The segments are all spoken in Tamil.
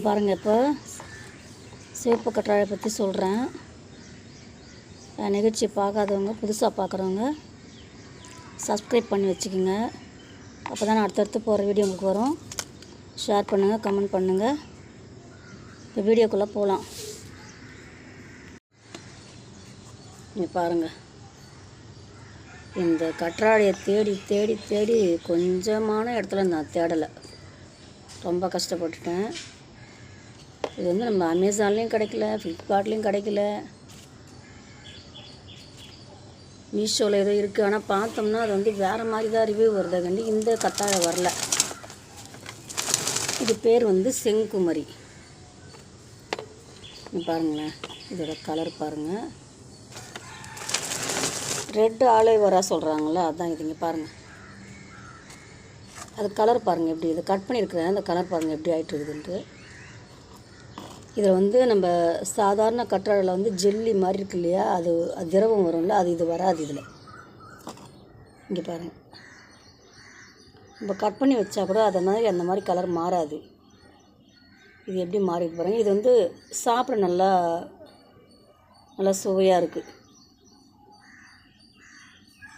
பாருங்கள் இப்போ சிவப்பு கற்றாழை பற்றி சொல்கிறேன் நிகழ்ச்சி பார்க்காதவங்க புதுசாக பார்க்குறவங்க சப்ஸ்கிரைப் பண்ணி வச்சுக்கோங்க. அப்போ தான் நான் அடுத்தடுத்து போகிற வீடியோ உங்களுக்கு வரும். ஷேர் பண்ணுங்கள் கமெண்ட் பண்ணுங்கள் இப்போ வீடியோக்குள்ளே போகலாம் இங்கே பாருங்கள் இந்த கற்றாழையை தேடி தேடி தேடி கொஞ்சமான இடத்துல நான் தேடலை. ரொம்ப கஷ்டப்பட்டுட்டேன். இது வந்து நம்ம அமேசான்லேயும் கிடைக்கல ஃப்ளிப்கார்ட்லேயும் கிடைக்கல. மீஷோவில் ஏதோ இருக்குது ஆனால் பார்த்தோம்னா அது வந்து வேறு மாதிரி தான் ரிவ்யூ வருது கண்டி இந்த கத்தாழை வரல. இது பேர் வந்து செங்குமரி. பாருங்களேன். இதோட கலர் பாருங்கள் ரெட் ஆலைவரா சொல்கிறாங்களே அதான் இதுங்க பாருங்கள் அது கலர் பாருங்கள் எப்படி. இது கட் பண்ணியிருக்கிறேன். அந்த கலர் பாருங்கள் எப்படி ஆகிட்டு இருக்குதுன்ட்டு இதில் வந்து நம்ம சாதாரண கற்றாழையில் வந்து ஜெல்லி மாதிரி இருக்கு இல்லையா? அது திரவம் வரும்ல அது இது வராது இதில். இங்கே பாருங்கள் நம்ம கட் பண்ணி வச்சா கூட அதை மாதிரி அந்த மாதிரி கலர் மாறாது. இது எப்படி மாறிட்டு இருக்கு இது வந்து சாப்பிட நல்லா நல்லா சுவையாக இருக்குது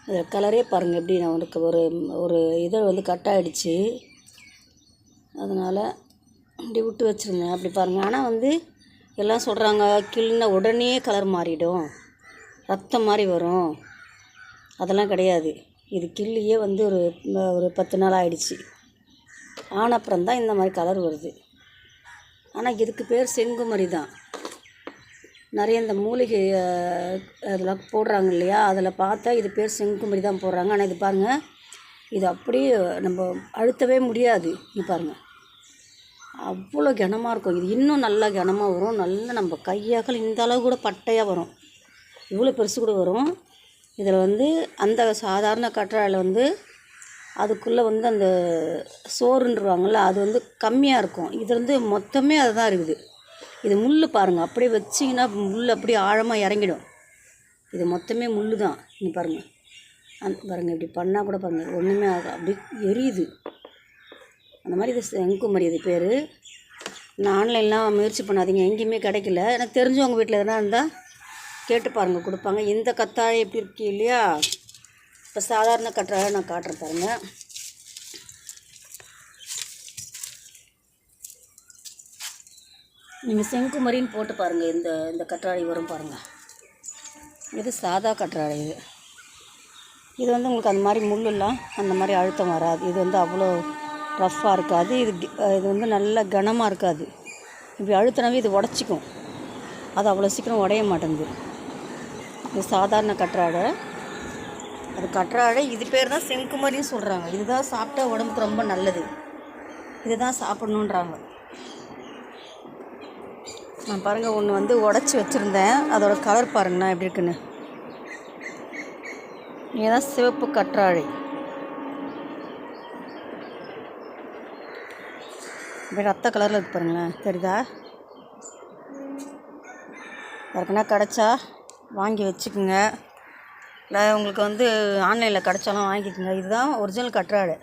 இதில் கலரே பாருங்கள் எப்படி நான் உனக்கு ஒரு ஒரு இதழ் வந்து கட் ஆகிடுச்சு அதனால் இப்படி விட்டு வச்சுருந்தேன். அப்படி பாருங்கள் ஆனால் வந்து எல்லாம் சொல்கிறாங்க கிள்னா உடனே கலர் மாறிடும். ரத்தம் மாதிரி வரும். அதெல்லாம் கிடையாது. இது கிள்ளியே வந்து ஒரு ஒரு பத்து நாள் ஆயிடுச்சு. ஆன அப்புறம் தான் இந்த மாதிரி கலர் வருது. ஆனால் இதுக்கு பேர் செங்குமரி தான். நிறைய இந்த மூலிகை அதெல்லாம் போடுறாங்க இல்லையா? அதில் பார்த்தா இது பேர் செங்குமரி தான் போடுறாங்க. ஆனால் இது பாருங்கள் இது அப்படியே நம்ம அழுத்தவே முடியாது. இது பாருங்கள் அவ்வளோ கனமாக இருக்கும். இது இன்னும் நல்லா கனமாக வரும். நல்லா நம்ம கையாகல் இந்த அளவு கூட பட்டையாக வரும். இவ்வளோ பெருசு கூட வரும். இதில் வந்து அந்த சாதாரண கற்றாழையில் வந்து அதுக்குள்ளே வந்து அந்த சோறுன்றவாங்கள்ல அது வந்து கம்மியாக இருக்கும். இது வந்து மொத்தமே அதுதான் இருக்குது. இது முள் பாருங்கள் அப்படியே வச்சிங்கன்னா முள் அப்படியே ஆழமாக இறங்கிடும். இது மொத்தமே முள் தான் நீ பாருங்கள் அந் பாருங்கள் இப்படி பண்ணால் கூட பாருங்கள் ஒன்றுமே ஆகும் அப்படியே எரியுது. அந்த மாதிரி இது செங்குமரி இது பேர். நான் ஆன்லைன்லாம் முயற்சி பண்ணாதீங்க எங்கேயுமே கிடைக்கல. எனக்கு தெரிஞ்சவங்க வீட்டில் எதனா இருந்தால் கேட்டு பாருங்கள் கொடுப்பாங்க. இந்த கத்தாழை எப்படி இருக்கு இல்லையா? இப்போ சாதாரண கற்றாழை நான் காட்டுறேன் பாருங்கள் நீங்கள் செங்குமரின்னு போட்டு பாருங்கள் இந்த இந்த கற்றாழை வரும் பாருங்கள் இது சாதா கற்றாழை இது. இது வந்து உங்களுக்கு அந்த மாதிரி முள்ளெல்லாம் அந்த மாதிரி அழுத்தம் வராது. இது வந்து அவ்வளோ ரஃப்பாக இருக்காது. இது இது வந்து நல்ல கனமாக இருக்காது. இப்படி அழுத்தினாவே இது உடச்சிக்கும். அது அவ்வளோ சீக்கிரம் உடைய மாட்டேங்குது. இது சாதாரண கற்றாழை. அது கற்றாழை இது பேர் தான் செங்குமரின்னு சொல்கிறாங்க இதுதான் சாப்பிட்டா உடம்புக்கு ரொம்ப நல்லது. இதுதான் சாப்பிட்ணுன்றாங்க நான் பாருங்கள் ஒன்று வந்து உடச்சி வச்சுருந்தேன். அதோட கலர் பாருங்கண்ணா எப்படி இருக்குன்னு. இதுதான் சிவப்பு கற்றாழை. இப்படி ரத்த கலரில் இருக்கு பாருங்களேன். தெரியுதா? யாருக்குன்னா கிடச்சா வாங்கி வச்சுக்குங்க. இல்லை உங்களுக்கு வந்து ஆன்லைனில் கிடச்சாலும் வாங்கிக்கோங்க. இதுதான் ஒரிஜினல் கற்றாழை.